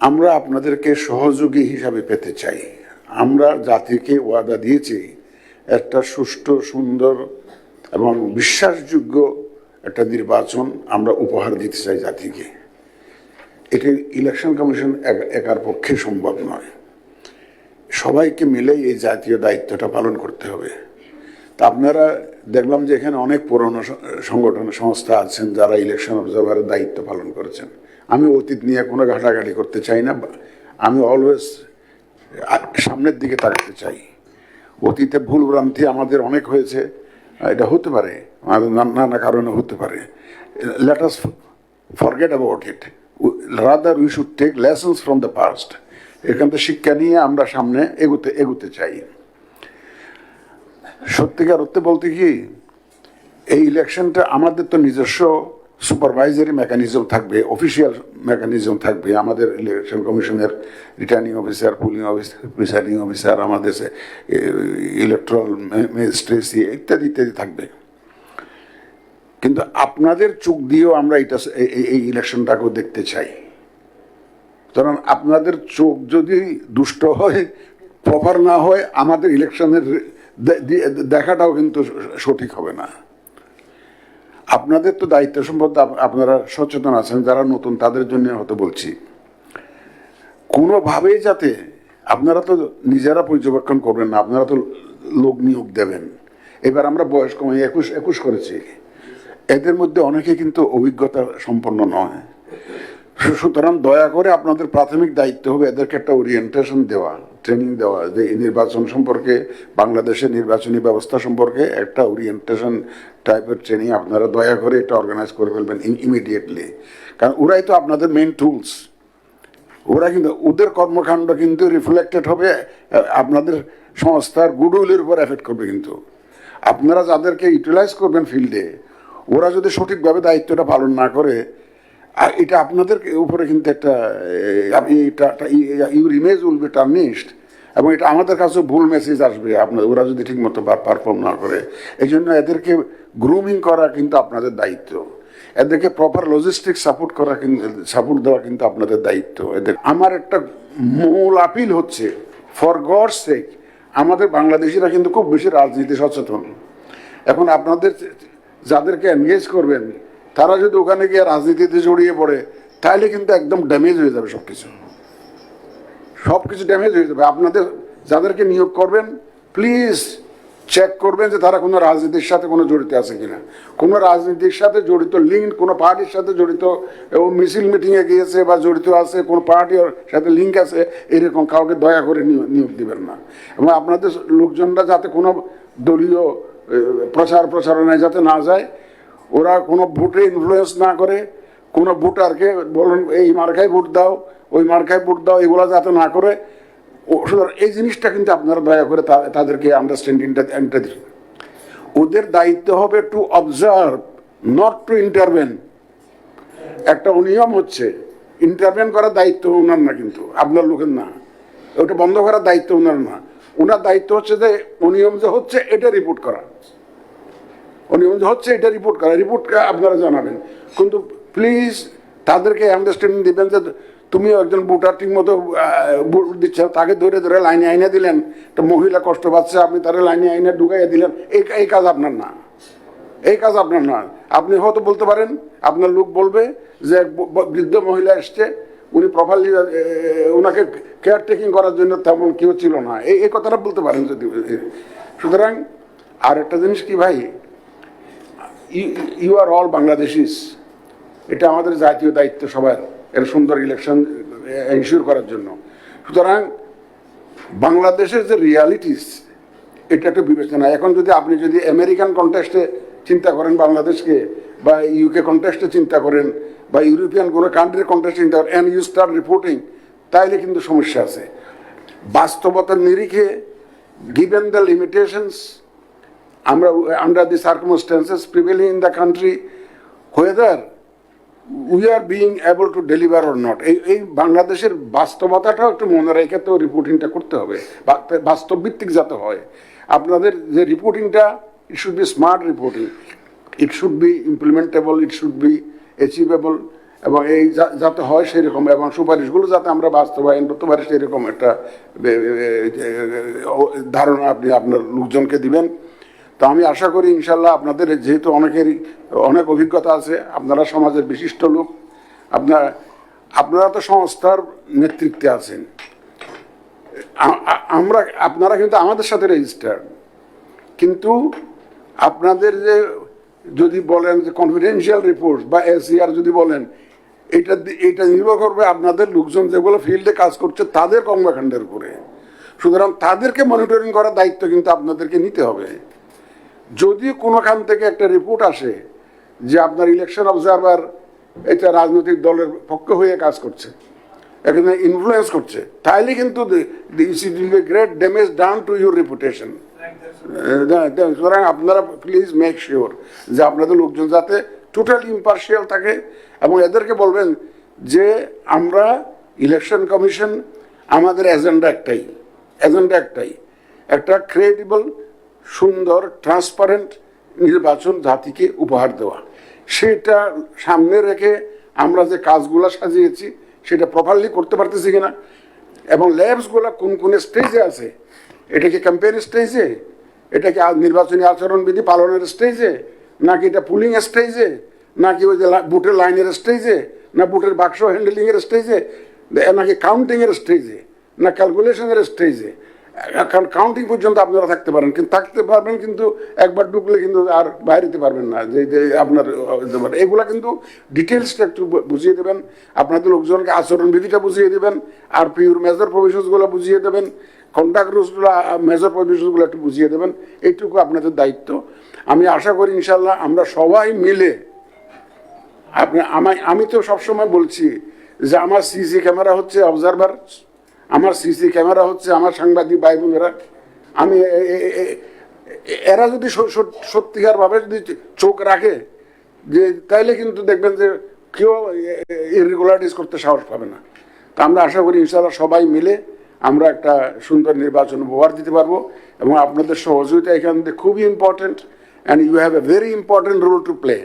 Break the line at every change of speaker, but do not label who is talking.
আমরা আপনাদেরকে সহযোগী হিসাবে পেতে চাই। আমরা জাতিকে ওয়াদা দিয়েছি একটা সুষ্ঠু, সুন্দর এবং বিশ্বাসযোগ্য একটা নির্বাচন আমরা উপহার দিতে চাই জাতিকে। এটি ইলেকশন কমিশন এক- একার পক্ষে সম্ভব নয়। সবাইকে মিলেই এই জাতীয় দায়িত্বটা পালন করতে হবে। তা আপনারা দেখলাম যে এখানে অনেক পুরনো সংগঠন, সংস্থা আছেন যারা ইলেকশন অবজারভারের দায়িত্ব পালন করেছেন। আমি অতীত নিয়ে কোনো ঘাটাঘাটি করতে চাই না আমি অলওয়েজ সামনের দিকে তাকাতে চাই। অতীতে ভুল ভ্রান্তি আমাদের অনেক হয়েছে, এটা হতে পারে, আমাদের নানা কারণে হতে পারে। Let us forget about it rather we should take lessons from the past এখান থেকে শিক্ষা নিয়ে আমরা সামনে এগোতে এগোতে চাই। সত্যিকার অর্থে বলতে কি, এই ইলেকশনটা আমাদের তো নিজস্ব সুপারভাইজারি মেকানিজম থাকবে অফিসিয়াল মেকানিজম থাকবে। আমাদের ইলেকশন কমিশনের returning officer polling officer presiding officer আমাদের ইলেকট্রাল ম্যাজিস্ট্রেসি ইত্যাদি ইত্যাদি থাকবে। কিন্তু আপনাদের চোখ দিয়েও আমরা এটা এই- ইলেকশনটাকেও দেখতে চাই। কারণ আপনাদের চোখ যদি দুষ্ট হয় প্রপার না হয়, আমাদের ইলেকশনের দেখাটাও কিন্তু সঠিক হবে না। আপনাদের তো দায়িত্ব সম্পর্কে আপনারা সচেতন আছেন, যারা নতুন, তাদের জন্য হয়তো বলছি। কোনোভাবেই যাতে আপনারা তো নিজেরা পর্যবেক্ষণ করবেন না, আপনারা তো লোক নিয়োগ দেবেন। এবার আমরা বয়স কমাই একুশ একুশ করেছি। এদের মধ্যে অনেকে কিন্তু অভিজ্ঞতা সম্পন্ন নয়। সুতরাং দয়া করে আপনাদের প্রাথমিক দায়িত্ব হবে এদেরকে একটা ওরিয়েন্টেশন দেওয়া। ট্রেনিং দেওয়া, যে এই নির্বাচন সম্পর্কে, বাংলাদেশের নির্বাচনী ব্যবস্থা সম্পর্কে একটা ওরিয়েন্টেশন টাইপের ট্রেনিং আপনারা দয়া করে এটা অর্গানাইজ করে ফেলবেন ইমিডিয়েটলি কারণ ওরাই তো আপনাদের মেন টুলস ওরা কিন্তু, ওদের কর্মকাণ্ড কিন্তু রিফ্লেক্টেড হবে আপনাদের সংস্থার গুডউইলের উপর এফেক্ট করবে কিন্তু। আপনারা যাদেরকে ইউটিলাইজ করবেন ফিল্ডে ওরা যদি সঠিকভাবে দায়িত্বটা পালন না করে, আর এটা আপনাদের উপরে কিন্তু একটা your image will be tarnished এবং এটা আমাদের কাছে ভুল মেসেজ আসবে, আপনার, ওরা যদি ঠিকমতো পারফর্ম না করে। এই জন্য এদেরকে গ্রুমিং করা কিন্তু আপনাদের দায়িত্ব। এদেরকে প্রপার লজিস্টিক সাপোর্ট করা কিন্তু সাপোর্ট দেওয়া কিন্তু আপনাদের দায়িত্ব। এদের, আমার একটা মূল আপিল হচ্ছে ফর গড সেক আমাদের বাংলাদেশিরা কিন্তু খুব বেশি রাজনীতি সচেতন। এখন আপনাদের যাদেরকে এনগেজ করবেন, তারা যদি ওখানে গিয়ে রাজনীতিতে জড়িয়ে পড়ে, তাহলে কিন্তু একদম ড্যামেজ হয়ে যাবে সব কিছু সব কিছু ড্যামেজ হয়ে যাবে। আপনাদের যাদেরকে নিয়োগ করবেন প্লিজ চেক করবেন যে তারা কোনো রাজনীতির সাথে কোনো জড়িত আছে কিনা। কোনো রাজনীতির সাথে জড়িত লিঙ্ক কোনো পার্টির সাথে জড়িত, এবং মিছিল মিটিংয়ে গিয়েছে বা জড়িত আছে, কোনো পার্টির সাথে লিঙ্ক আছে, এরকম কাউকে দয়া করে নিয়োগ দিবেন না। এবং আপনাদের লোকজনরা যাতে কোনো দলীয় প্রচার প্রচারণায় যাতে না যায়, ওরা কোনো ভোটে ইনফ্লুয়েন্স না করে, কোনো ভোটারকে বলুন, এই মার্কায় ভোট দাও ওই মার্কায় ভোট দাও এগুলো যাতে না করে এই জিনিসটা কিন্তু আপনারা দয়া করে তাদেরকে আন্ডারস্ট্যান্ডিংটা দিন ওদের দায়িত্ব হবে to observe not to intervene একটা অনিয়ম হচ্ছে ইন্টারভেন করার দায়িত্ব ওনার না কিন্তু, আপনার লোকের না। ওটা বন্ধ করার দায়িত্ব ওনার না। ওনার দায়িত্ব হচ্ছে যে, অনিয়ম যে হচ্ছে, এটা রিপোর্ট করা। অনিয়ম যে হচ্ছে, এটা রিপোর্ট করা। রিপোর্ট আপনারা জানাবেন। কিন্তু প্লিজ তাদেরকে আন্ডারস্ট্যান্ডিং দিবেন যে তুমিও একজন ভোটার, ঠিক মতো দিচ্ছে, তাকে ধরে ধরে লাইনে আইনে দিলেন। একটা মহিলা কষ্ট পাচ্ছে, আপনি তারা লাইনে আইনে ঢুকাইয়া দিলেন। এই এই কাজ আপনার না। এই কাজ আপনার না। আপনি হয়তো বলতে পারেন, আপনার লোক বলবে যে বৃদ্ধ মহিলা এসছে, উনি প্রপারলি ওনাকে কেয়ার টেকিং করার জন্য তেমন কেউ ছিল না। এই এই কথাটা বলতে পারেন যদি সুতরাং, আর একটা জিনিস কি ভাই? You are all Bangladeshis. এটা আমাদের জাতীয় দায়িত্ব সবার। এর সুন্দর ইলেকশন এনশিওর করার জন্য। সুতরাং বাংলাদেশের যে রিয়ালিটিস এটা একটু বিবেচনা। এখন যদি আপনি যদি আমেরিকান কন্টেস্টে চিন্তা করেন বাংলাদেশকে, বা ইউকে কন্টেস্টে চিন্তা করেন, বা ইউরোপিয়ান কোনো কান্ট্রির কন্টেস্টে চিন্তা করেন অ্যান্ড ইউ স্টার্ট রিপোর্টিং তাইলে কিন্তু সমস্যা আছে। বাস্তবতার নিরিখে গিভেন দ্য লিমিটেশনস আমরা under the circumstances prevailing in the country whether we are being able to deliver or not এই এই বাংলাদেশের বাস্তবতাটাও একটু মনে রেখে তো রিপোর্টিংটা করতে হবে। বাস্তব ভিত্তিক যাতে হয়। আপনাদের যে রিপোর্টিংটা it should be smart reporting it should be implementable it should be achievable এবং এই যাতে হয় সেরকম, এবং সুপারিশগুলো যাতে আমরা বাস্তবায়ন করতে পারি, সেরকম একটা ধারণা আপনি আপনার লোকজনকে দিবেন। তো আমি আশা করি ইনশাল্লাহ আপনাদের যেহেতু অনেকেরই অনেক অভিজ্ঞতা আছে, আপনারা সমাজের বিশিষ্ট লোক, আপনার, আপনারা তো সংস্থার নেতৃত্বে আছেন। আমরা, আপনারা কিন্তু আমাদের সাথে রেজিস্টার্ড কিন্তু আপনাদের যে, যদি বলেন যে কনফিডেন্সিয়াল রিপোর্ট বা এসিআর যদি বলেন, এটা এটা নির্ভর করবে আপনাদের লোকজন যেগুলো ফিল্ডে কাজ করছে, তাদের কর্মকাণ্ডের উপরে। সুতরাং তাদেরকে মনিটরিং করার দায়িত্ব কিন্তু আপনাদেরকে নিতে হবে। যদি কোনোখান থেকে একটা রিপোর্ট আসে যে আপনার ইলেকশন অবজারভার এটা রাজনৈতিক দলের পক্ষে হয়ে কাজ করছে এখানে ইনফ্লুয়েন্স করছে তাহলে কিন্তু great damage done to your reputation সুতরাং আপনারা প্লিজ মেক শিওর যে আপনাদের লোকজন যাতে টোটালি ইম্পার্শিয়াল থাকে এবং এদেরকে বলবেন যে আমরা ইলেকশন কমিশন আমাদের এজেন্ডা একটাই এজেন্ডা একটাই একটা ক্রিয়েটিবল সুন্দর ট্রান্সপারেন্ট নির্বাচন জাতিকে উপহার দেওয়া। সেটা সামনে রেখে আমরা যে কাজগুলো সাজিয়েছি, সেটা প্রপারলি করতে পারতেছি কিনা এবং ল্যাবসগুলো কোন কোন স্টেজে আছে, এটা কি ক্যাম্পেইন স্টেজে এটা কি নির্বাচনী আচরণবিধি পালনের স্টেজে নাকি এটা পুলিং স্টেজে নাকি ওই যে বুটের লাইনের স্টেজে না বুটের বাক্স হ্যান্ডেলিংয়ের স্টেজে নাকি কাউন্টিংয়ের স্টেজে না ক্যালকুলেশনের স্টেজে কারণ কাউন্টিং পর্যন্ত আপনারা থাকতে পারেন, কিন্তু থাকতে পারবেন কিন্তু একবার ঢুকলে কিন্তু আর বাইরে বাইরেতে পারবেন না, যে আপনার এগুলা কিন্তু ডিটেলসটা একটু বুঝিয়ে দেবেন, আপনাদের লোকজনকে আচরণবিধিটা বুঝিয়ে দেবেন, আর পিওর মেজর প্রভিশনসগুলো বুঝিয়ে দেবেন কন্ট্যাক্ট রুলসগুলো মেজর প্রভিশনসগুলো একটু বুঝিয়ে দেবেন, এইটুকু আপনাদের দায়িত্ব। আমি আশা করি ইনশাল্লাহ আমরা সবাই মিলে, আপনি, আমি তো সবসময় বলছি যে আমার সিসি ক্যামেরা হচ্ছে অবজারভার আমার সিসি ক্যামেরা হচ্ছে আমার সাংবাদিক ভাই বোনেরা আমি এরা যদি সত্যিকারভাবে যদি চোখ রাখে, যে তাইলে কিন্তু দেখবেন যে কেউ ইরেগুলারিটিস করতে সাহস পাবে না। তা আমরা আশা করি ইনশাআল্লাহ সবাই মিলে আমরা একটা সুন্দর নির্বাচন উপহার দিতে পারব এবং আপনাদের সহযোগিতা এখান থেকে খুবই important and you have a very important role to play